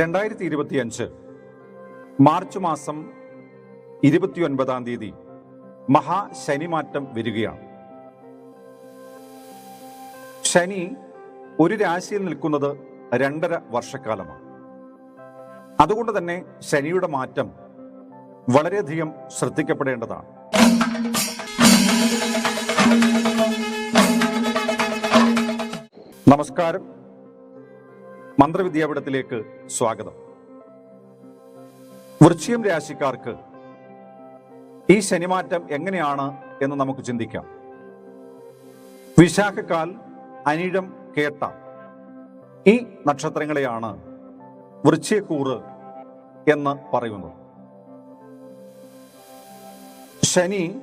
രണ്ടായിരത്തി ഇരുപത്തിയഞ്ച് മാർച്ച് മാസം ഇരുപത്തിയൊൻപതാം തീയതി മഹാശനിമാറ്റം വരികയാണ്. ശനി ഒരു രാശിയിൽ നിൽക്കുന്നത് രണ്ടര വർഷക്കാലമാണ്. അതുകൊണ്ട് തന്നെ ശനിയുടെ മാറ്റം വളരെയധികം ശ്രദ്ധിക്കപ്പെടേണ്ടതാണ്. നമസ്കാരം. മന്ത്രവിദ്യാപീഠത്തിലേക്ക് സ്വാഗതം. വൃശ്ചികം രാശിക്കാർക്ക് ഈ ശനിമാറ്റം എങ്ങനെയാണ് എന്ന് നമുക്ക് ചിന്തിക്കാം. വിശാഖക്കാൽ അനിഴം കേട്ട ഈ നക്ഷത്രങ്ങളെയാണ് വൃശ്ചിയക്കൂറ് എന്ന് പറയുന്നത്. ശനി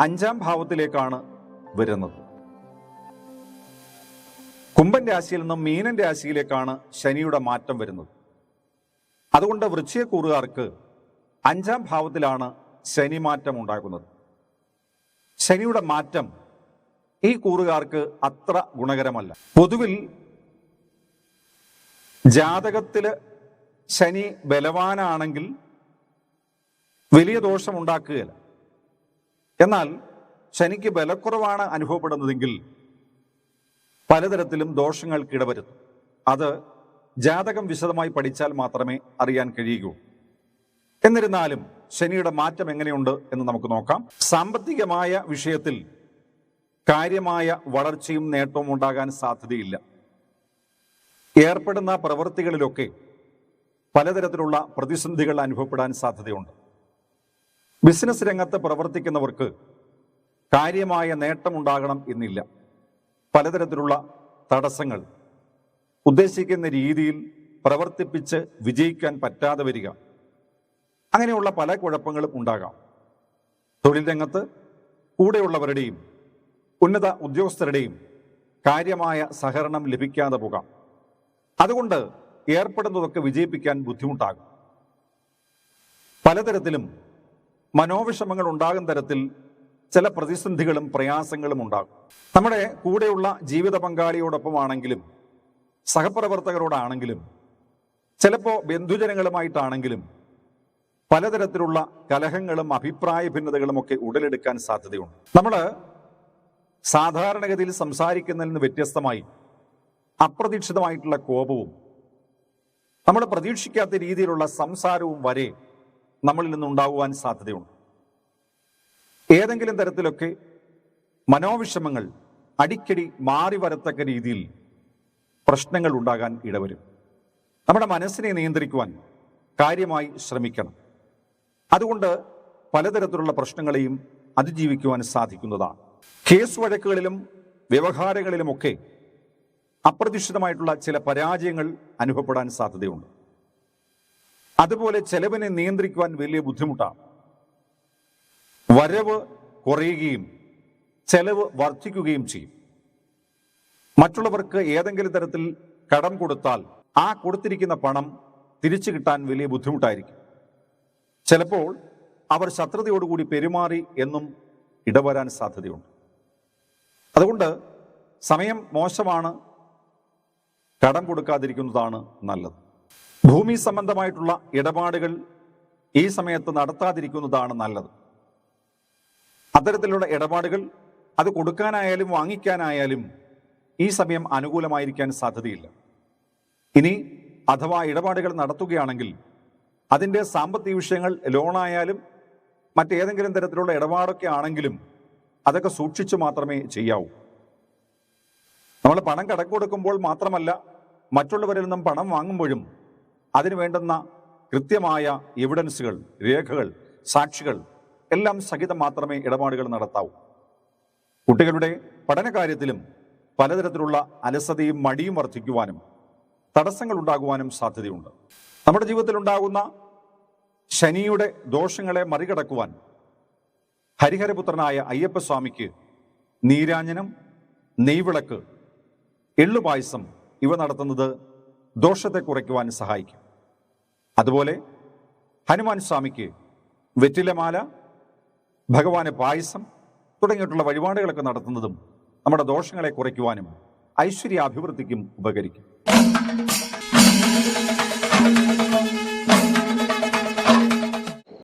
അഞ്ചാം ഭാവത്തിലേക്കാണ് വരുന്നത്. കുംഭൻ രാശിയിൽ നിന്നും മീനൻ രാശിയിലേക്കാണ് ശനിയുടെ മാറ്റം വരുന്നത്. അതുകൊണ്ട് വൃശ്ചികക്കൂറുകാർക്ക് അഞ്ചാം ഭാവത്തിലാണ് ശനി മാറ്റം ഉണ്ടാകുന്നത്. ശനിയുടെ മാറ്റം ഈ കൂറുകാർക്ക് അത്ര ഗുണകരമല്ല. പൊതുവിൽ ജാതകത്തിൽ ശനി ബലവാനാണെങ്കിൽ വലിയ ദോഷം ഉണ്ടാക്കുകയില്ല. എന്നാൽ ശനിക്ക് ബലക്കുറവാണ് അനുഭവപ്പെടുന്നതെങ്കിൽ പലതരത്തിലും ദോഷങ്ങൾക്ക് ഇടവരുത്തും. അത് ജാതകം വിശദമായി പഠിച്ചാൽ മാത്രമേ അറിയാൻ കഴിയൂ. എന്നിരുന്നാലും ശനിയുടെ മാറ്റം എങ്ങനെയുണ്ട് എന്ന് നമുക്ക് നോക്കാം. സാമ്പത്തികമായ വിഷയത്തിൽ കാര്യമായ വളർച്ചയും നേട്ടവും ഉണ്ടാകാൻ സാധ്യതയില്ല. ഏർപ്പെടുന്ന പ്രവൃത്തികളിലൊക്കെ പലതരത്തിലുള്ള പ്രതിസന്ധികൾ അനുഭവപ്പെടാൻ സാധ്യതയുണ്ട്. ബിസിനസ് രംഗത്ത് പ്രവർത്തിക്കുന്നവർക്ക് കാര്യമായ നേട്ടമുണ്ടാകണം എന്നില്ല. പലതരത്തിലുള്ള തടസ്സങ്ങൾ ഉദ്ദേശിക്കുന്ന രീതിയിൽ പ്രവർത്തിപ്പിച്ച് വിജയിക്കാൻ പറ്റാതെ വരിക. അങ്ങനെയുള്ള പല കുഴപ്പങ്ങളും ഉണ്ടാകാം. തൊഴിൽ രംഗത്ത് കൂടെയുള്ളവരുടെയും ഉന്നത ഉദ്യോഗസ്ഥരുടെയും കാര്യമായ സഹകരണം ലഭിക്കാതെ പോകാം. അതുകൊണ്ട് ഏർപ്പെടുന്നതൊക്കെ വിജയിപ്പിക്കാൻ ബുദ്ധിമുട്ടാകും. പലതരത്തിലും മനോവിഷമങ്ങൾ ഉണ്ടാകുന്ന തരത്തിൽ ചില പ്രതിസന്ധികളും പ്രയാസങ്ങളും ഉണ്ടാകും. നമ്മുടെ കൂടെയുള്ള ജീവിത പങ്കാളിയോടൊപ്പമാണെങ്കിലും സഹപ്രവർത്തകരോടാണെങ്കിലും ചിലപ്പോൾ ബന്ധുജനങ്ങളുമായിട്ടാണെങ്കിലും പലതരത്തിലുള്ള കലഹങ്ങളും അഭിപ്രായ ഭിന്നതകളും ഒക്കെ ഉടലെടുക്കാൻ സാധ്യതയുണ്ട്. നമ്മൾ സാധാരണഗതിയിൽ സംസാരിക്കുന്നതിൽ നിന്ന് വ്യത്യസ്തമായി അപ്രതീക്ഷിതമായിട്ടുള്ള കോപവും നമ്മൾ പ്രതീക്ഷിക്കാത്ത രീതിയിലുള്ള സംസാരവും വരെ നമ്മളിൽ നിന്നുണ്ടാകുവാൻ സാധ്യതയുണ്ട്. ഏതെങ്കിലും തരത്തിലൊക്കെ മനോവിഷമങ്ങൾ അടിക്കടി മാറി വരത്തക്ക രീതിയിൽ പ്രശ്നങ്ങൾ ഉണ്ടാകാൻ ഇടവരും. നമ്മുടെ മനസ്സിനെ നിയന്ത്രിക്കുവാൻ കാര്യമായി ശ്രമിക്കണം. അതുകൊണ്ട് പലതരത്തിലുള്ള പ്രശ്നങ്ങളെയും അതിജീവിക്കുവാൻ സാധിക്കുന്നതാണ്. കേസ് വഴക്കുകളിലും വ്യവഹാരങ്ങളിലുമൊക്കെ അപ്രതീക്ഷിതമായിട്ടുള്ള ചില പരാജയങ്ങൾ അനുഭവപ്പെടാൻ സാധ്യതയുണ്ട്. അതുപോലെ ചെലവിനെ നിയന്ത്രിക്കുവാൻ വലിയ ബുദ്ധിമുട്ടാണ്. വരവ് കുറയുകയും ചെലവ് വർദ്ധിക്കുകയും ചെയ്യും. മറ്റുള്ളവർക്ക് ഏതെങ്കിലും തരത്തിൽ കടം കൊടുത്താൽ ആ കൊടുത്തിരിക്കുന്ന പണം തിരിച്ചു കിട്ടാൻ വലിയ ബുദ്ധിമുട്ടായിരിക്കും. ചിലപ്പോൾ അവർ ശത്രുതയോടുകൂടി പെരുമാറി എന്നും ഇടവരാൻ സാധ്യതയുണ്ട്. അതുകൊണ്ട് സമയം മോശമാണ് കടം കൊടുക്കാതിരിക്കുന്നതാണ് നല്ലത്. ഭൂമി സംബന്ധമായിട്ടുള്ള ഇടപാടുകൾ ഈ സമയത്ത് നടത്താതിരിക്കുന്നതാണ് നല്ലത്. അത്തരത്തിലുള്ള ഇടപാടുകൾ അത് കൊടുക്കാനായാലും വാങ്ങിക്കാനായാലും ഈ സമയം അനുകൂലമായിരിക്കാൻ സാധ്യതയില്ല. ഇനി അഥവാ ഇടപാടുകൾ നടത്തുകയാണെങ്കിൽ അതിന്റെ സാമ്പത്തിക വിഷയങ്ങൾ ലോണായാലും മറ്റേതെങ്കിലും തരത്തിലുള്ള ഇടപാടൊക്കെ ആണെങ്കിലും അതൊക്കെ സൂക്ഷിച്ചു മാത്രമേ ചെയ്യാവൂ. നമ്മൾ പണം കടക്ക് കൊടുക്കുമ്പോൾ മാത്രമല്ല മറ്റുള്ളവരിൽ നിന്നും പണം വാങ്ങുമ്പോഴും അതിന് വേണ്ടുന്ന കൃത്യമായ എവിഡൻസുകൾ രേഖകൾ സാക്ഷികൾ എല്ലാം സഹിതം മാത്രമേ ഇടപാടുകൾ നടത്താവൂ. കുട്ടികളുടെ പഠനകാര്യത്തിലും പലതരത്തിലുള്ള അലസതയും മടിയും വർദ്ധിക്കുവാനും തടസ്സങ്ങൾ ഉണ്ടാകുവാനും സാധ്യതയുണ്ട്. നമ്മുടെ ജീവിതത്തിൽ ഉണ്ടാകുന്ന ശനിയുടെ ദോഷങ്ങളെ മറികടക്കുവാൻ ഹരിഹരപുത്രനായ അയ്യപ്പസ്വാമിക്ക് നീരാഞ്ജനം നെയ്വിളക്ക് എള്ളുപായസം ഇവ നടത്തുന്നത് ദോഷത്തെ കുറയ്ക്കുവാൻ സഹായിക്കും. അതുപോലെ ഹനുമാൻ സ്വാമിക്ക് വെറ്റിലമാല ഭഗവാന് പായസം തുടങ്ങിയിട്ടുള്ള വഴിപാടുകളൊക്കെ നടത്തുന്നതും നമ്മുടെ ദോഷങ്ങളെ കുറയ്ക്കുവാനും ഐശ്വര്യാഭിവൃദ്ധിക്കും ഉപകരിക്കും.